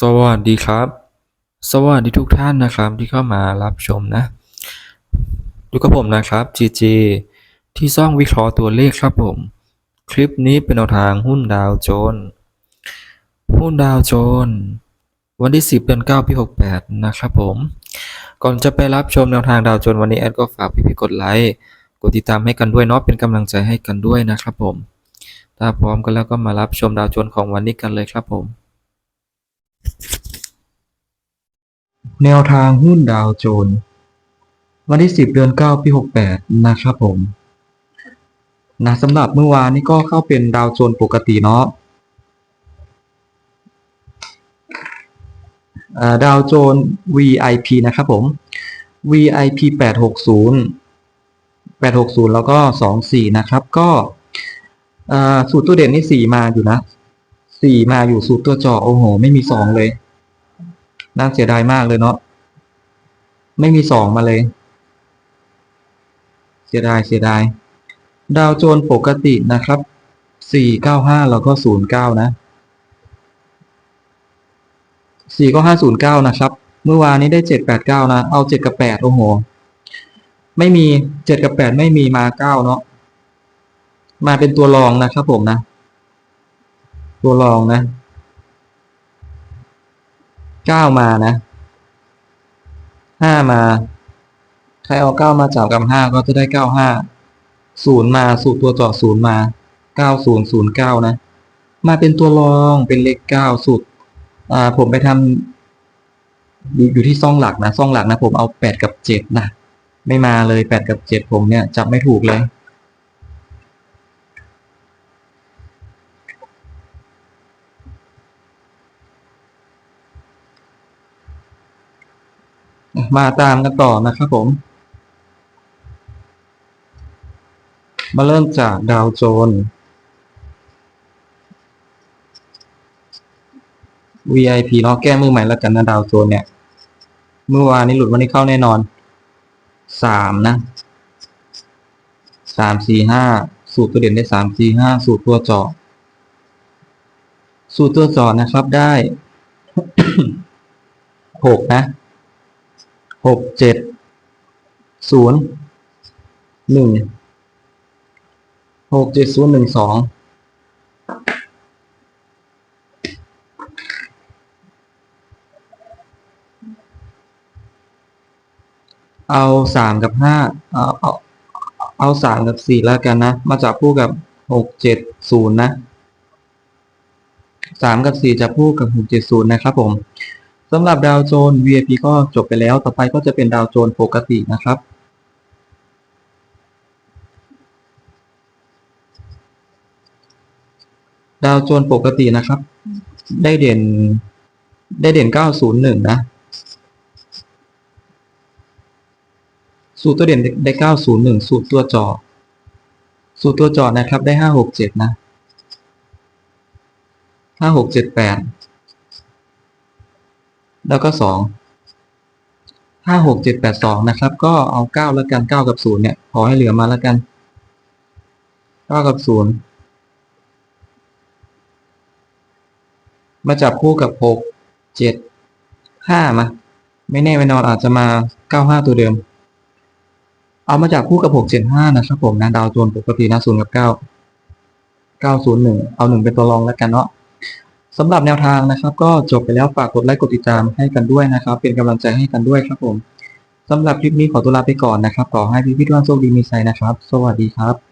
สวัสดีครับ สวัสดีทุกท่านนะครับที่เข้ามารับชมนะอยู่กับผมนะครับ GG ที่ซ่องวิเคราะห์ตัวเลขครับผม คลิปนี้เป็นแนวทางหุ้นดาวโจนส์หุ้นดาวโจนส์วันที่ 10เดือน9ปี68 นะครับผม ก่อนจะไปรับชมแนวทางดาวโจนส์วันนี้แอดก็ฝากพี่ๆกดไลค์กดติดตามให้กันด้วยเนาะเป็นกำลังใจให้กันด้วยนะครับผม ถ้าพร้อมกันแล้วก็มารับชมดาวโจนส์ของวันนี้กันเลยครับผม แนวทางหุ้นดาวโจน วันที่ 10 เดือน 9 ปี 68 นะครับผม นะสำหรับเมื่อวานนี้ก็เข้าเป็นดาวโจนปกติเนาะดาวโจน VIP นะครับผม VIP 860 860 แล้วก็ 24 นะครับ ก็สูตรตัวเด่นนี่ 4 มาอยู่นะ 4มาอยู่สูตรตัวจาะโอ้โห ไม่มี2เลย น่าเสียดายมากเลยเนาะไม่มีสองมาเลย เสียดายเสียดาย ดาวโจนปกตินะครับสี่เก้าห้าแล้วก็ศูนย์เก้านะสี่ก็ห้าศูนย์เก้านะครับ เมื่อวานนี้ได้เจ็ดแปดเก้านะ เอาเจ็ดกับแปดโอ้โห ไม่มีเจ็ดกับแปดไม่มีมาเก้าเนาะ มาเป็นตัวรองนะครับผมนะ ตัวรองนะเก้ามานะห้ามา ใครเอาเก้ามาจับกับห้าก็จะได้เก้าห้าศูนย์มาสูตรตัวจาะศูนย์มาเก้าศูนย์ศูนย์เก้านะ มาเป็นตัวรองเป็นเลขเก้าสูตรอ่าผมไปทำอยู่อยู่ที่ซ่องหลักนะซ่องหลักนะผมเอาแปดกับเจ็ดนะไม่มาเลยแปดกับเจ็ดผมเนี่ยจับไม่ถูกเลย มาตามกันต่อนะครับผม มาเริ่มจากดาวโจนส์ VIP เนาะแก้มือใหม่แล้วกันนะดาวโจนส์เนี่ย เมื่อวานนี้หลุดวันนี้เข้าแน่นอนสามนะสามสี่ห้าสูตรตัวเด่นได้สามสี่ห้าสูตรตัวจาะสูตรตัวจาะนะครับได้หกนะ หกเจ็ดศูนย์หนึ่งหกเจ็ดศูนย์หนึ่งสองเอาสามกับห้าเอาเอาเอาสามกับสี่แล้วกันนะ มาจับคู่กับหกเจ็ดศูนย์นะสามกับสี่จับคู่กับหกเจ็ดศูนย์นะครับผม สำหรับดาวโจนส์ VIP ก็จบไปแล้ว ต่อไปก็จะเป็นดาวโจนส์ปกตินะครับ ดาวโจนส์ปกตินะครับ ได้เด่น ได้เด่น 901 นะ สูตรตัวเด่นได้ 901 สูตรตัวจอ สูตรตัวจอนะครับได้ 567 นะ 5678 แล้วก็สองห้าหกเจ็ดแปดสองนะครับ ก็เอาเก้าแล้วกันเก้ากับศูนย์เนี่ยขอให้เหลือมาแล้วกันเก้ากับศูนย์มาจับคู่กับหกเจ็ดห้ามาไม่แน่ไม่นอนอาจจะมาเก้าห้าตัวเดิม เอามาจับคู่กับหกเจ็ดห้านะครับผมนะดาวโจนส์ปกตินะศูนย์กับเก้าเก้าศูนย์หนึ่งเอาหนึ่งเป็นตัวรองแล้วกันเนาะ สำหรับแนวทางนะครับ ก็จบไปแล้วฝากกดไลค์กดติดตามให้กันด้วยนะครับ เป็นกำลังใจให้กันด้วยครับผมสำหรับคลิปนี้ขอตัวลาไปก่อนนะครับขอให้พี่พี่ทุกท่านโชคดีมีชัยนะครับ สวัสดีครับ